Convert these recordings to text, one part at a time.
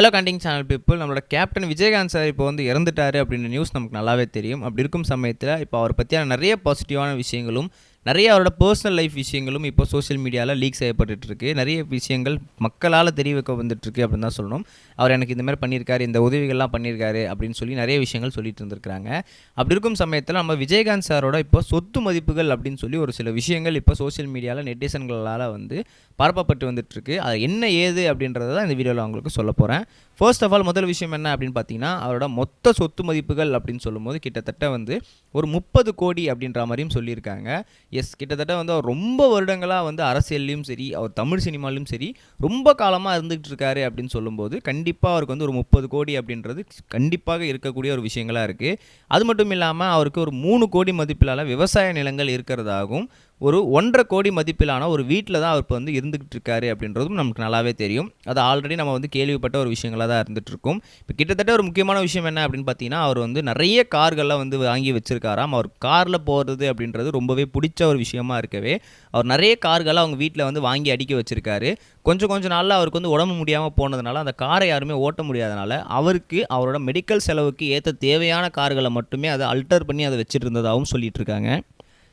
Hello கண்டிங் channel people நம்மளோட captain Vijayakanth sir இப்போ வந்து இறந்துட்டாரு அப்படின்ற நியூஸ் நமக்கு நல்லாவே தெரியும். அப்படி இருக்கும் சமயத்தில் இப்போ அவரை பற்றியான நிறைய பாசிட்டிவான விஷயங்களும் நிறைய அவரோட பர்சனல் லைஃப் விஷயங்களும் இப்போ சோஷியல் மீடியாவில் லீக் செய்யப்பட்டுட்டு நிறைய விஷயங்கள் மக்களால் தெரிய வைக்க வந்துட்டுருக்கு அப்படின்னு தான் சொல்லணும். அவர் எனக்கு இந்த மாதிரி பண்ணியிருக்காரு இந்த உதவிகள்லாம் பண்ணியிருக்காரு அப்படின்னு சொல்லி நிறைய விஷயங்கள் சொல்லிட்டு இருந்திருக்காங்க அப்படி இருக்கும் சமயத்தில் நம்ம விஜயகாந்த் சாரோட இப்போ சொத்து மதிப்புகள் அப்படின்னு சொல்லி ஒரு சில விஷயங்கள் இப்போ சோஷியல் மீடியாவில் நெட்டிசன்களால் வந்து பரப்பப்பட்டு வந்துட்டுருக்கு. அது என்ன ஏது அப்படின்றத தான் இந்த வீடியோவில் அவங்களுக்கு சொல்ல போகிறேன் ஃபர்ஸ்ட் ஆஃப் ஆல் முதல் விஷயம் என்ன அப்படின்னு பார்த்தீங்கன்னா அவரோட மொத்த சொத்து மதிப்புகள் அப்படின்னு சொல்லும்போது கிட்டத்தட்ட வந்து ஒரு முப்பது கோடி அப்படின்ற மாதிரியும் சொல்லியிருக்காங்க. எஸ் கிட்டத்தட்ட வந்து அவர் ரொம்ப வருடங்களாக வந்து அரசியல்லையும் சரி அவர் தமிழ் சினிமாலையும் சரி ரொம்ப காலமாக இருந்துகிட்டு இருக்காரு அப்படின்னு சொல்லும்போது கண்டிப்பாக அவருக்கு வந்து ஒரு முப்பது கோடி அப்படின்றது கண்டிப்பாக இருக்கக்கூடிய ஒரு விஷயங்களாக இருக்குது அது மட்டும் இல்லாமல் அவருக்கு ஒரு மூணு கோடி மதிப்பிலான விவசாய நிலங்கள் இருக்கிறதாகவும் ஒரு ஒன்றரை கோடி மதிப்பிலான ஒரு வீட்டில் தான் அவர் இப்போ வந்து இருந்துகிட்டு இருக்காரு அப்படின்றதும் நமக்கு நல்லாவே தெரியும். அது ஆல்ரெடி நம்ம வந்து கேள்விப்பட்ட ஒரு விஷயங்களாக தான் இருந்துட்டு இருக்கும். இப்போ கிட்டத்தட்ட ஒரு முக்கியமான விஷயம் என்ன அப்படின்னு பார்த்தீங்கன்னா அவர் வந்து நிறைய கார்கள்லாம் வந்து வாங்கி வச்சிருக்காராம். அவர் காரில் போகிறது அப்படின்றது ரொம்பவே பிடிச்ச ஒரு விஷயமா இருக்கவே அவர் நிறைய கார்களை அவங்க வீட்டில் வந்து வாங்கி அடிக்க வச்சிருக்காரு. கொஞ்சம் கொஞ்ச நாளில் அவருக்கு வந்து உடம்பு முடியாமல் போனதுனால அந்த காரை யாருமே ஓட்ட முடியாதனால அவருக்கு அவரோட மெடிக்கல் செலவுக்கு ஏற்ற தேவையான கார்களை மட்டுமே அதை அல்டர் பண்ணி அதை வச்சுட்டு இருந்ததாகவும் சொல்லிட்டு இருக்காங்க.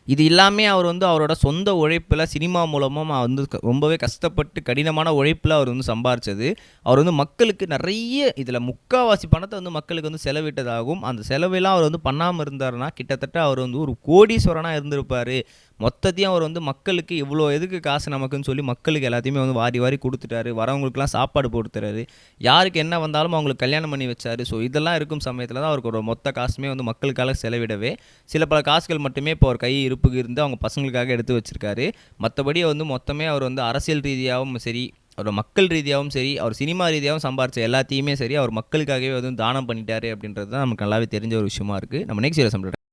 இது எல்லாமே அவர் வந்து அவரோட சொந்த உழைப்பில் சினிமா மூலமாக வந்து க- ரொம்பவே கஷ்டப்பட்டு கடினமான உழைப்பில் அவர் வந்து சம்பாரித்தது அவர் வந்து மக்களுக்கு நிறைய இதில் முக்கால்வாசி பணத்தை வந்து மக்களுக்கு வந்து செலவிட்டதாகவும் அந்த செலவெல்லாம் அவர் வந்து பண்ணாமல் இருந்தாருன்னா கிட்டத்தட்ட அவர் வந்து ஒரு கோடீஸ்வரனாக இருந்திருப்பார். மொத்தத்தையும் அவர் வந்து மக்களுக்கு இவ்வளோ எதுக்கு காசு நமக்குன்னு சொல்லி மக்களுக்கு எல்லாத்தையுமே வந்து வாரி வாரி கொடுத்துட்டாரு. வரவங்களுக்குலாம் சாப்பாடு போட்டு யாருக்கு என்ன வந்தாலும் அவங்களுக்கு கல்யாணம் பண்ணி வச்சாரு. ஸோ இதெல்லாம் இருக்கும் சமயத்தில் தான் அவருக்கு ஒரு மொத்த காசுமே வந்து மக்களுக்காக செலவிடவே சில பல காசுகள் மட்டுமே இப்போ அவர் கை இருப்புக்கு இருந்து அவங்க பசங்களுக்காக எடுத்து வச்சிருக்காரு. மற்றபடி வந்து மொத்தமே அவர் வந்து அரசியல் ரீதியாகவும் சரி அவர் மக்கள் ரீதியாகவும் சரி அவர் சினிமா ரீதியாகவும் சம்பாரிச்ச எல்லாத்தையுமே சரி அவர் மக்களுக்காகவே வந்து தானம் பண்ணிட்டாரு அப்படின்றது தான் நமக்கு நல்லாவே தெரிஞ்ச ஒரு விஷயமா இருக்குது நம்ம நெக்ஸ்ட் வீடியோ சம்பளம்